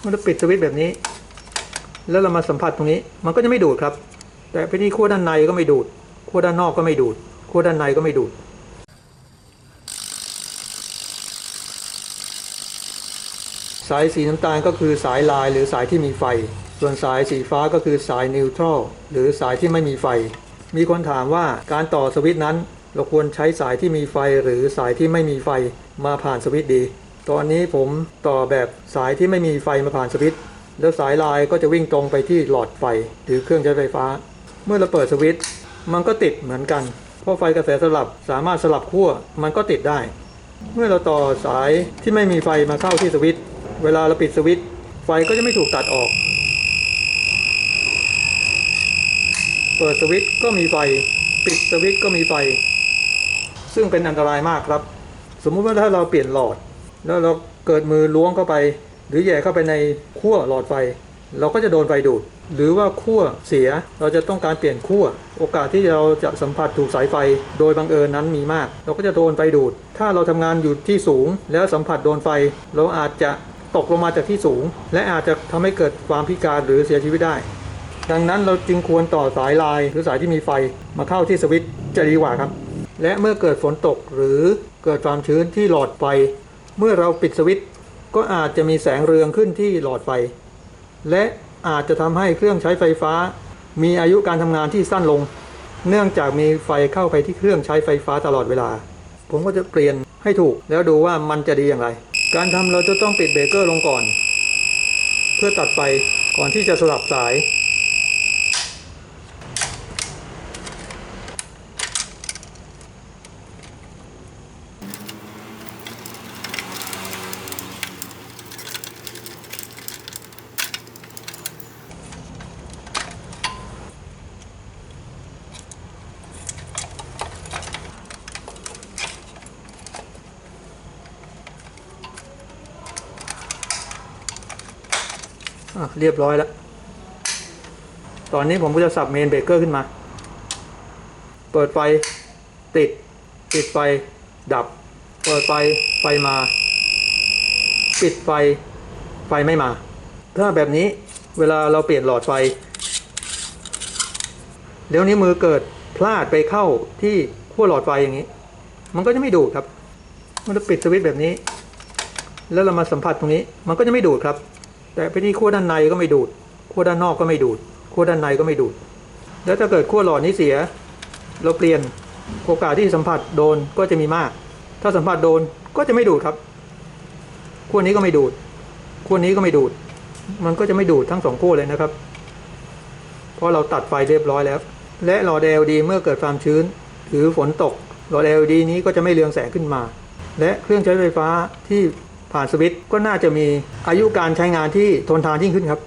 เมื่อเราปิดสวิตช์แบบนี้ แล้วเรามาสัมผัสตรงนี้ มันก็จะไม่ดูดครับ แต่ไปที่ขั้วด้านในก็ไม่ดูดขั้วด้านนอกก็ไม่ดูดขั้วด้านในก็ไม่ดูดสายสีน้ำตาลก็คือสายลายหรือสายที่มีไฟ ส่วนสายสีฟ้าก็คือสายนิวทรัลหรือสายที่ไม่มีไฟ มีคนถามว่าการต่อสวิตช์นั้น เราควรใช้สายที่มีไฟหรือสายที่ไม่มีไฟมาผ่านสวิตช์ดี ตอนนี้ผมต่อแบบสายที่ไม่มีไฟมาผ่านสวิตช์แล้วสายลายก็จะวิ่งตรงไปที่หลอดไฟหรือเครื่องใช้ไฟฟ้า เมื่อเราเปิดสวิตช์มันก็ติดเหมือนกัน เพราะไฟกระแสสลับสามารถสลับขั้วมันก็ติดได้ เมื่อเราต่อสายที่ไม่มีไฟมาเข้าที่สวิตช์เวลาเราปิดสวิตช์ไฟก็จะไม่ถูกตัดออก เปิดสวิตช์ก็มีไฟ ปิดสวิตช์ก็มีไฟ ซึ่งเป็นอันตรายมากครับ สมมุติว่าถ้าเราเปลี่ยนหลอด แล้วเราเกิดมือล้วงเข้าไป หรือแย่เข้าไปในขั้วหลอดไฟ เราก็จะโดนไฟดูด หรือว่าขั้วเสียเราจะต้องการเปลี่ยนขั้วโอกาสที่เราจะสัมผัสถูกสายไฟ โดยบังเอิญนั้นมีมาก เราก็จะโดนไฟดูด ถ้าเราทำงานอยู่ที่สูง แล้วสัมผัสโดนไฟ เราอาจจะตกลงมาจากที่สูง และอาจจะทำให้เกิดความพิการหรือเสียชีวิตได้ ดังนั้นเราจึงควรต่อสายลายหรือสายที่มีไฟมาเข้าที่สวิตช์จะดีกว่าครับ และเมื่อเกิดฝนตกหรือเกิดความชื้นที่หลอดไฟ เมื่อเราปิดสวิตช์ก็อาจจะมีแสงเรืองขึ้นที่หลอดไฟ และอาจจะทำให้เครื่องใช้ไฟฟ้า มีอายุการทำงานที่สั้นลง เนื่องจากมีไฟเข้าไปที่เครื่องใช้ไฟฟ้าตลอดเวลา ผมก็จะเปลี่ยนให้ถูกแล้วดูว่ามันจะดีอย่างไร การทำเราจะต้องปิดเบรกเกอร์ลงก่อน เพื่อตัดไฟก่อนที่จะสลับสาย อะเรียบร้อยแล้ว ตอนนี้ผมก็จะสับเมนเบเกอร์ขึ้นมา เปิดไฟ ติด ปิดไฟ ดับ เปิดไฟ ไฟมา ปิดไฟ ไฟไม่มา ถ้าแบบนี้เวลาเราเปลี่ยนหลอดไฟ เดี๋ยวนี้มือเกิดพลาดไปเข้าที่ขั้วหลอดไฟอย่างนี้ มันก็จะไม่ดูดครับเมื่อเราปิดสวิตช์แบบนี้ แล้วเรามาสัมผัสตรงนี้ มันก็จะไม่ดูดครับ แต่ไปที่ขั้วด้านในก็ไม่ดูดขั้วด้านนอกก็ไม่ดูดขั้วด้านในก็ไม่ดูด แล้วถ้าเกิดขั้วหลอดนี้เสีย เราเปลี่ยนโอกาสที่สัมผัสโดนก็จะมีมาก ถ้าสัมผัสโดนก็จะไม่ดูดครับขั้วนี้ก็ไม่ดูดขั้วนี้ก็ไม่ดูด มันก็จะไม่ดูดทั้งสองขั้วเลยนะครับ เพราะเราตัดไฟเรียบร้อยแล้ว และหลอด LED เมื่อเกิดความชื้น หรือฝนตกหลอด LED นี้ก็จะไม่เรืองแสงขึ้นมา และเครื่องใช้ไฟฟ้าที่ ผ่านสวิตช์ก็น่าจะมีอายุการใช้งานที่ทนทานยิ่งขึ้นครับ